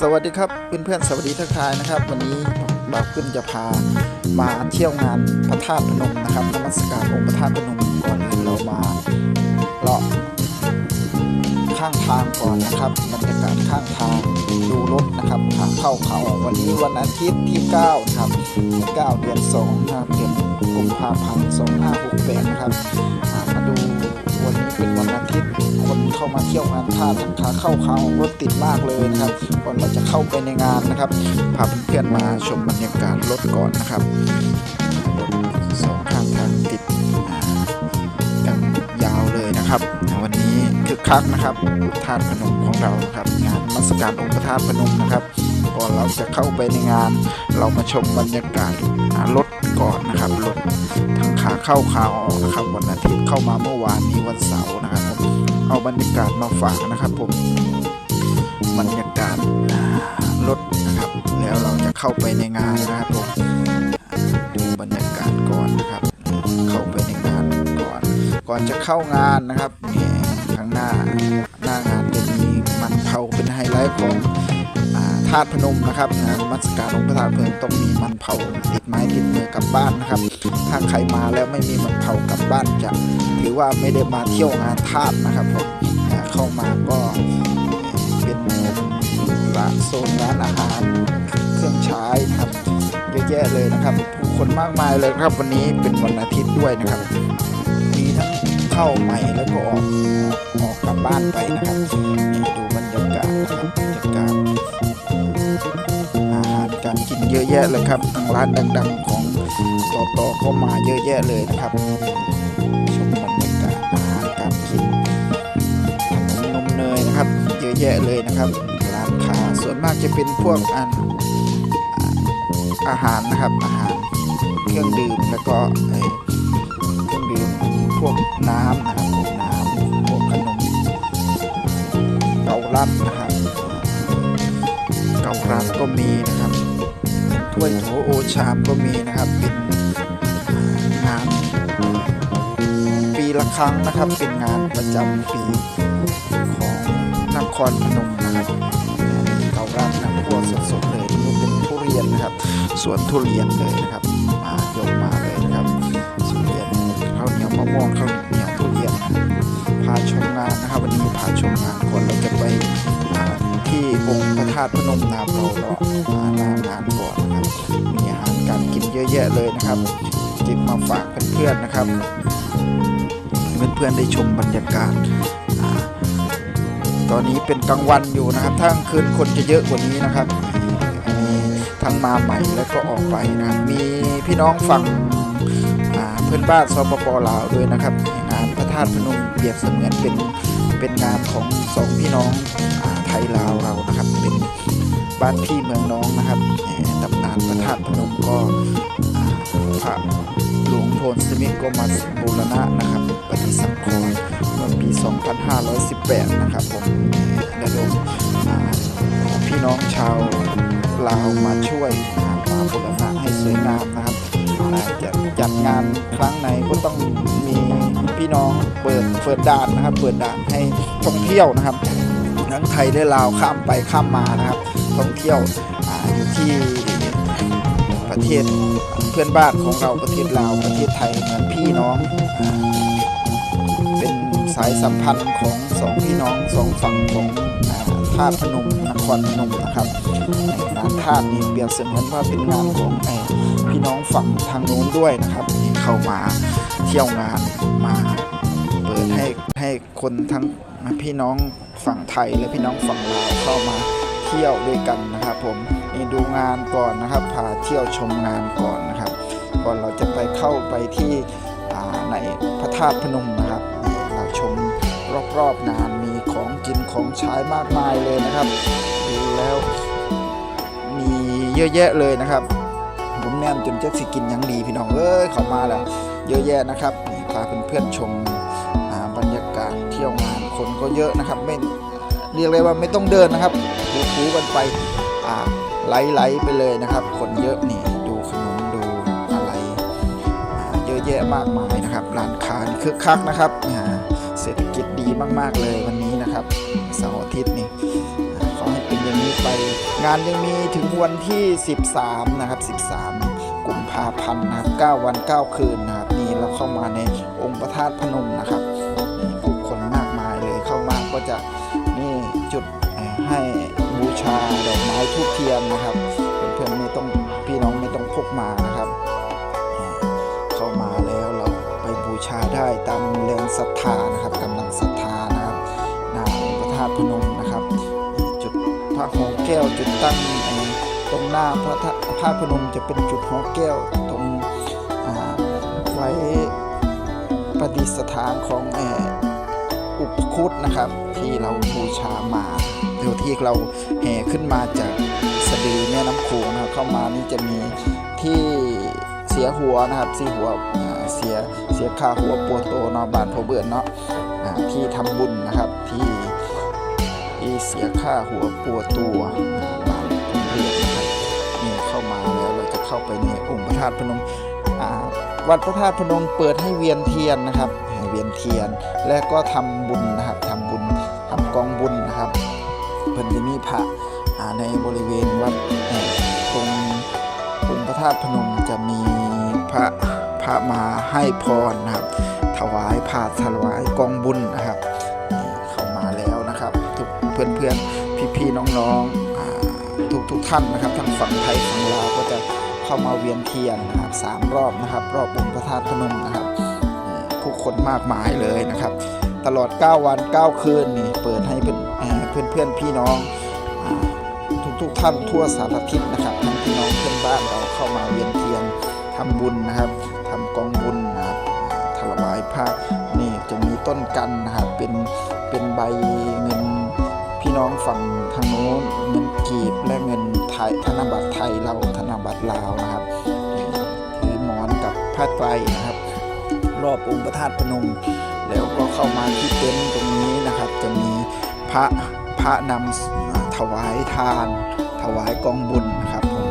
สวัสดีครับเพื่อนๆสวัสดีทักทายนะครับ วันนี้บ่าวขึ้นจะพามาเที่ยวงานพระธาตุพนมนะครับนมัสการองค์พระธาตุพนมก่อนอื่นเรามาเลาะข้างทางก่อนนะครับบรรยากาศข้างทางดูรถนะครับขาเข้าเขาวันนี้วันอาทิตย์ที่9นะครับ9เดือน2นะครับเดือนกุมภาพันธ์2568นะครับ มาเที่ยวงานท่าทั้งขาเข้าเขาออกรถติดมากเลยนะครับ ก่อนเราจะเข้าไปในงานนะครับพาเพื่อนๆมาชมบรรยากาศรถก่อนนะครับสองข้างทางติดกันยาวเลยนะครับ วันนี้คึกคักนะครับธาตุพนมของเราครับงานมัสการองค์พระธาตุพนมนะครับก่อนเราจะเข้าไปในงาน เรามาชมบรรยากาศรถก่อนนะครับรถทั้งขาเข้าขาออกนะครับวันอาทิตย์เข้ามาเมื่อวานนี้วันเสาร์น เอาบรรยากาศมาฝากนะครับผมบรรยากาศรถนะครับ แล้วเราจะเข้าไปในงานนะครับผมดูบรรยากาศก่อนนะครับ เข้าไปในงานก่อน ก่อนจะเข้างานนะครับนี่ข้างหน้าหน้างานจะมีมันเผาเป็นไฮไลท์ของธาตุพนมนะครับงานนมัสการองค์พระธาตุพนมต้องมีมันเผาติดไม้ติดมือกลับบ้านนะครับ ถ้าใครมาแล้วไม่มีมันเผากลับบ้านจะถือว่าไม่ได้มาเที่ยวงานธาตุนะครับผมเข้ามาก็เป็นร้านโซนร้านอาหารเครื่องใช้ครับเยอะแยะเลยนะครับผู้คนมากมายเลยครับวันนี้เป็นวันอาทิตย์ด้วยนะครับ มีทั้งเข้าใหม่แล้วก็ออกออกกลับบ้านไปนะครับดูบรรยากาศนะครับบรรยากาศอาหาร การกินเยอะแยะเลยครับทางร้านดัง ๆ ของต่อต่อก็มาเยอะแยะเลยนะครับชมบรรยากาศอาหารการกินขนมนมเนยนะครับ เยอะแยะเลยนะครับร้านค้าส่วนมากจะเป็นพวกอันอาหารนะครับอาหารเครื่องดื่มแล้วก็เครื่องดื่มพวกน้ำนะครับพวกน้ำพวกขนมเกาลัดนะครับเกาลัดก็มีนะครับ ถ้วยโถโอชามก็มีนะครับเป็นงานปีละครั้งนะครับเป็นงานประจำปีของนครพนมนะครับเกาลัดนะพวกสดๆเลยนี่เป็นทุเรียนนะครับสวนทุเรียนเลยนะครับมายกมาเลยนะครับทุเรียนข้าวเหนียวมะม่วงข้าวเหนียวทุเรียนพาชมงานนะครับวันนี้พาชมงานก่อนเราจะไปอ่า ที่องค์พระธาตุพนมนะครับเราลาะอ่าน้างานก่อนนะครับมีอาหารการกินเยอะแยะเลยนะครับจิบมาฝากเพื่อนๆนะครับเพื่อนๆได้ชมบรรยากาศตอนนี้เป็นกลางวันอยู่นะครับถ้ากลางคืนคนจะเยอะกว่านี้นะครับมีทั้งมาใหม่แล้วก็ออกไปนะมีพี่น้องฝั่งเพื่อนบ้านสปปลาวด้วยนะครับงานพระธาตุพนมเปรียบเสมือนเป็นเป็นงานของสองพี่น้อง ยลาวเรานะครับ เป็นบ้านพี่เมืองน้องนะครับตำนานพระธาตุพนมก็พระหลวงโพนสมิทก็มาบูรณะนะครับปฏิสังขรณ์เมื่อปี 2518 นะครับผมระดมอ่าพี่น้องชาวลาวมาช่วยมาบูรณะให้สวยงามนะครับอ่าจะจัดงานครั้งไหนก็ต้องมีพี่น้องเปิดเปิดด่านนะครับ เปิดด่านให้ท่องเที่ยวนะครับ ทั้งไทยและลาวข้ามไปข้ามมานะครับท่องเที่ยวออยู่ที่ประเทศเพื่อนบ้านของเราประเทศลาวประเทศไทยเหมือนพี่น้องอเป็นสายสัมพันธ์ของสองพี่น้องสองฝั่งของอ่าธาตุพนมนครพนมนะครับงานธาตุนี่เปรียบเสมือนว่าเป็นงานของไอ้พี่น้องฝั่งทางโน้นด้วยนะครับที่เข้ามาเที่ยวงานมาเปิดให้ให้คนทั้งพี่น้อง ฝั่งไทยและพี่น้องฝั่งลาวเข้ามาเที่ยวด้วยกันนะครับผมนี่ดูงานก่อนนะครับพาเที่ยวชมงานก่อนนะครับ ก่อนเราจะไปเข้าไปที่ในพระธาตุพนมนะครับเราชมรอบๆงานมีของกินของใช้มากมายเลยนะครับดูแล้วมีเยอะแยะเลยนะครับผมแนมจนเจะสิกินยังดีพี่น้องเอ้ยเขามาแล้ว เยอะแยะนะครับพาเพื่อนๆชม ก็เยอะนะครับไม่เรียกเลยว่าไม่ต้องเดินนะครับถูๆกันไปอ่าไหลๆไปเลยนะครับ คนเยอะนี่ดูขนมดูอะไรเยอะแยะมากมายนะครับร้านค้าคึกคักนะครับเศรษฐกิจดีมาก ๆ เลยวันนี้นะครับเสาร์อาทิตย์นี่อ่าขอให้เป็นอย่างนี้ไป งานยังมีถึงวันที่ 13 นะครับ 13 กุมภาพันธ์นะครับ 9 วัน 9 คืนนะครับนี่เราเข้ามาในองค์พระธาตุพนมนะครับ ก็จะนี่จุดให้บูชาดอกไม้ทูบเทียนนะครับเพื่อนๆไม่ต้องพี่น้องไม่ต้องพกมานะครับ เข้ามาแล้วเราไปบูชาได้ตามแรงศรัทธานะครับกำลังศรัทธานะครับหน้าพระธาตุพนมนะครับ จุดพระหอแก้วจุดตั้งตรงหน้าพระธาตุพระพนมจะเป็นจุดหอแก้วตรงไว้ประดิษฐานของเอ่ออุปคุตนะครับ ที่เราบูชามาเดี๋ยวที่เราแห่ขึ้นมาจากสะดือแม่น้ำโขงนะครับเข้ามานี่จะมีที่เสียหัวนะครับเสียหัวเสียเสียคาหัวปัวโตเนอบานพอเบื่อเนาะที่ทำบุญนะครับที่ที่เสียค่าหัวปัวตัวบาทเรียนนะครับนี่เข้ามาแล้วเราจะเข้าไปในองค์พระธาตุพนมวัดพระธาตุพนมเปิดให้เวียนเทียนนะครับให้เวียนเทียนและก็ทำบุญนะครับ จะมีพระในบริเวณวัดเอ่อตรงองค์พระธาตุพนมจะมีพระพระมาให้พรนะครับ ถวายผาถวายกองบุญนะครับเข้ามาแล้วนะครับ ทุกเพื่อนเพื่อนพี่พี่น้องๆอ่าทุกทุกท่านนะครับทั้งฝั่งไทยฝั่งลาวก็จะเข้ามาเวียนเทียนนะครับสามรอบนะครับ รอบองค์พระธาตุพนมนะครับผู้คนมากมายเลยนะครับ ตลอด 9 วัน 9 คืนนี่เปิดให้เป็น เพื่อนเพื่อนๆพี่น้องทุกทุกๆท่านทั่วสารทิศนะครับทั้งพี่น้องเพื่อนบ้านเราเข้ามาเวียนเทียนทำบุญนะครับทำกองบุญนะครับถวายผ้านี่จะมีต้นกันนะครับเป็นเป็นใบเงินพี่น้องฝั่งทางโน้นเงินกีบและเงินไทยธนบัตรไทยเราธนบัตรลาวนะครับถือหมอนกับผ้าไตรนะครับ รอบองค์พระธาตุพนมแล้วก็เข้ามาที่เต็นท์ตรงนี้นะครับ จะมีพระ ระนำถวายทาน ถวายกองบุญนะครับผม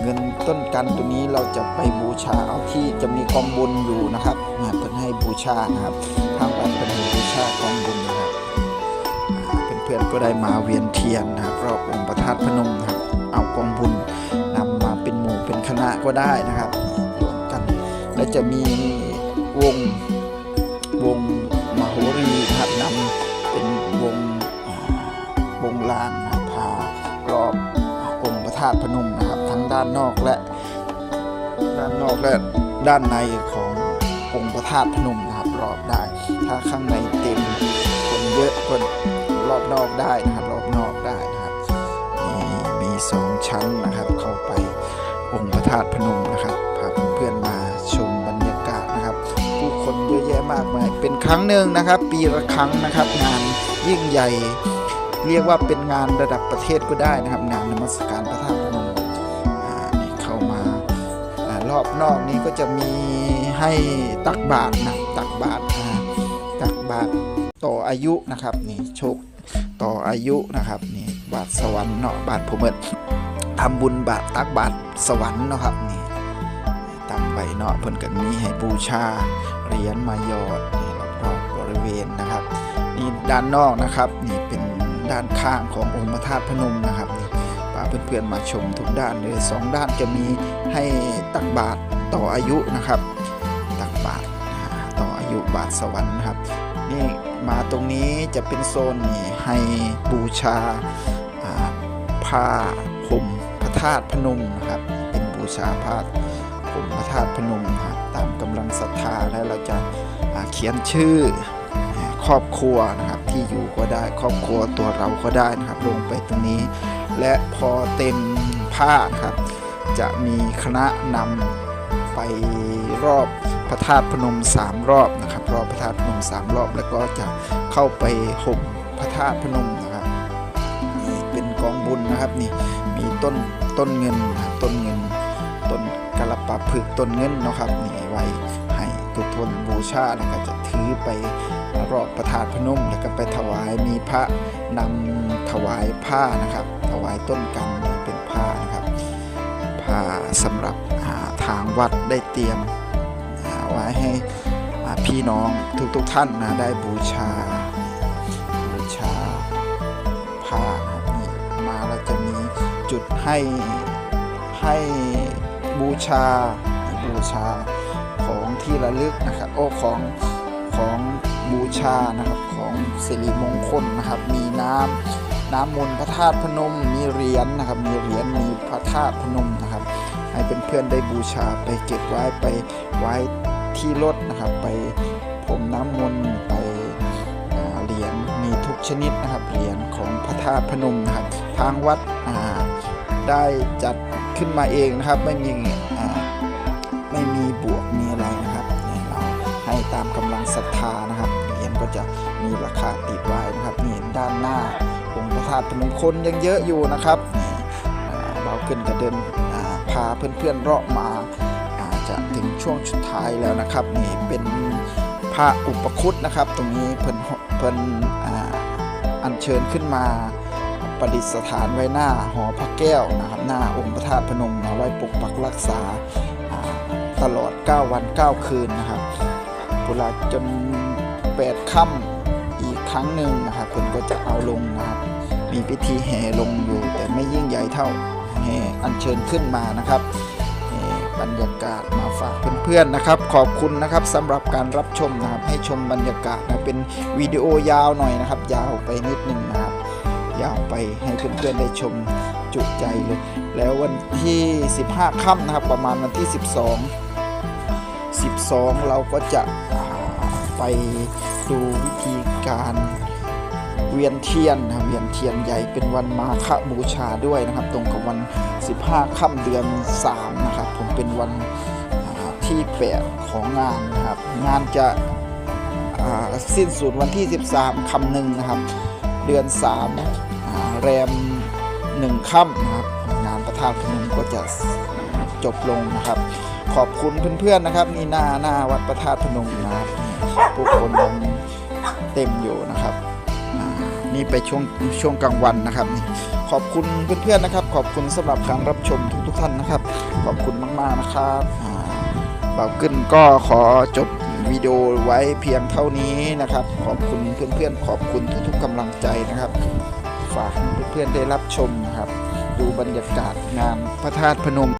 เงินต้นกันตัวนี้เราจะไปบูชาเอาที่จะมีกองบุญอยู่นะครับเพิ่นให้บูชานะครับทางวัดเป็นบูชากองบุญนะครับอ่าเพื่อนๆก็ได้มาเวียนเทียนนะครับรอบองค์พระธาตุพนมนะครับเอากองบุญนำมาเป็นหมู่เป็นคณะก็ได้นะครับรวมกันและจะมีวงาตุพนมนะครับ ทั้งด้านนอกและ ด้านนอกและด้านในขององค์พระธาตุพนมนะครับ รอบได้ ถ้าข้างในเต็มคนเยอะคนรอบนอกได้นะครับ รอบนอกได้นะครับมีมีสองชั้นนะครับ เข้าไปองค์พระธาตุพนมนะครับพาเพื่อนมาชมบรรยากาศนะครับ ผู้คนเยอะแยะมากมายเป็นครั้งหนึ่งนะครับ ปีละครั้งนะครับ งานยิ่งใหญ่ เรียกว่าเป็นงานระดับประเทศก็ได้นะครับ งานนมัสการพระธาตุพนมนี่เข้ามาอรอบนอกนี้ก็จะมีให้ตักบาตรนะตักบาตรตักบาตรต่ออายุนะครับนี่โชคต่ออายุนะครับนี่บาตรสวรรค์เนาะบาตรผมเอิทำบุญบาตรตักบาตรสวรรค์เนาะครับนี่ตั้งไปเนาะเพิ่นก็มีให้บูชาเหรียญมายอดนี่รอบๆบริเวณนะครับนี่ด้านนอกนะครับนี่เป็น ด้านข้างขององค์พระธาตุพนมนะครับนี่พาเพื่อนๆมาชมทุกด้านเลยสองด้านจะมีให้ตักบาตรต่ออายุนะครับ ตักบาตรต่ออายุบาทสวรรค์นะครับ นี่มาตรงนี้จะเป็นโซนนี่ให้บูชาผ้าห่มพระธาตุพนมนะครับ เป็นบูชาผ้าห่มพระธาตุพนมนะครับตามกำลังศรัทธาแล้วเราจะเขียนชื่อ ครอบครัวนะครับที่อยู่ก็ได้ครอบครัวตัวเราก็ได้นะครับ ลงไปตรงนี้ และพอเต็มผ้านะครับ จะมีคณะนำไปรอบพระธาตุพนมสามรอบนะครับ รอบพระธาตุพนมสามรอบ แล้วก็จะเข้าไปห่มพระธาตุพนมนะครับนี่เป็นกองบุญนะครับนี่มีต้นต้นเงินนะต้นเงินต้นกระปะผึกต้นเงินนะครับนี่ไว้ให้ทุกทนบูชาแล้วก็จะถือไป รอบพระธาตุพนมแล้วก็ไปถวายมีพระนำถวายผ้านะครับ ถวายต้นกันนี่เป็นผ้านะครับผ้าสำหรับาทางวัดได้เตรียมไว้ให้พี่น้องทุกๆท่านนะได้บูชาบูชาผ้านี่มาแล้วจะจุดให้ให้บูชาบูชาของที่ระลึกนะครับโอ้ของของ บูชานะครับของสิริมงคลนะครับ มีน้ำน้ำมนต์พระธาตุพนม มีเหรียญนะครับ มีเหรียญมีพระธาตุพนมนะครับ ให้เพื่อนๆได้บูชาไปเก็บไว้ไปไว้ที่รถนะครับ ไปพรมน้ำมนต์ไปเหรียญมีทุกชนิดนะครับเหรียญของพระธาตุพนมนะครับ ทางวัดได้จัดขึ้นมาเองนะครับ ไม่มีไม่มีบวกมีอะไรนะครับ เราให้ตามกำลังศรัทธานะครับ ก็จะมีราคาติดไว้นะครับนี่ด้านหน้าองค์พระธาตุพนมคนยังเยอะอยู่นะครับนี่เราขึ้นกระเดินพาเพื่อนๆเลาะมาอาจะถึงช่วงสุดท้ายแล้วนะครับนี่เป็นพระอุปคุตนะครับ ตรงนี้เพิ่นเพิ่นอัญเชิญขึ้นมาประดิษฐานไว้หน้าหอพระแก้วนะครับหน้าองค์พระธาตุพนมเอาไว้ปกปักรักษาอ่าตลอด 9 วัน 9 คืนนะครับปุราจน 8ค่ำอีกครั้งหนึ่งนะครับเพิ่นก็จะเอาลงนะครับ มีพิธีแห่ลงอยู่ แต่ไม่ยิ่งใหญ่เท่าแห่อัญเชิญขึ้นมานะครับบรรยากาศมาฝากเพื่อนๆนะครับ ขอบคุณนะครับสำหรับการรับชมนะครับ ให้ชมบรรยากาศนะเป็นวิดีโอยาวหน่อยนะครับ ยาวไปนิดนึงนะครับยาวไปให้เพื่อนๆได้ชมจุใจเลย แล้ววันที่ 15ค่ำนะครับ ประมาณวันที่ 12 12 เราก็จะ ไปดูวิธีการเวียนเทียนนะเวียนเทียนใหญ่เป็นวันมาฆบูชาด้วยนะครับ ตรงกับวัน 15 ค่ำเดือน 3 นะครับ ผมเป็นวันที่8ของงานนะครับ งานจะสิ้นสุดวันที่ 13คำหนึ่งนะครับ เดือน 3 แรมหนึ่งค่ำนะครับ งานประธานพนมก็จะจบลงนะครับ ขอบคุณเพื่อนๆนะครับ นี่หน้าหน้าวัดประธาตุพนมนะ ผู้คนยังเต็มอยู่นะครับนี่ไปช่วงช่วงกลางวันนะครับ ขอบคุณเพื่อนๆนะครับ ขอบคุณสำหรับการรับชมทุกๆท่านนะครับ ขอบคุณมากๆนะครับบ่าวกึ้นก็ขอจบวิดีโอไว้เพียงเท่านี้นะครับ ขอบคุณเพื่อนๆ ขอบคุณทุกๆกำลังใจนะครับ ฝากเพื่อนๆได้รับชมนะครับ ดูบรรยากาศงานพระธาตุพนม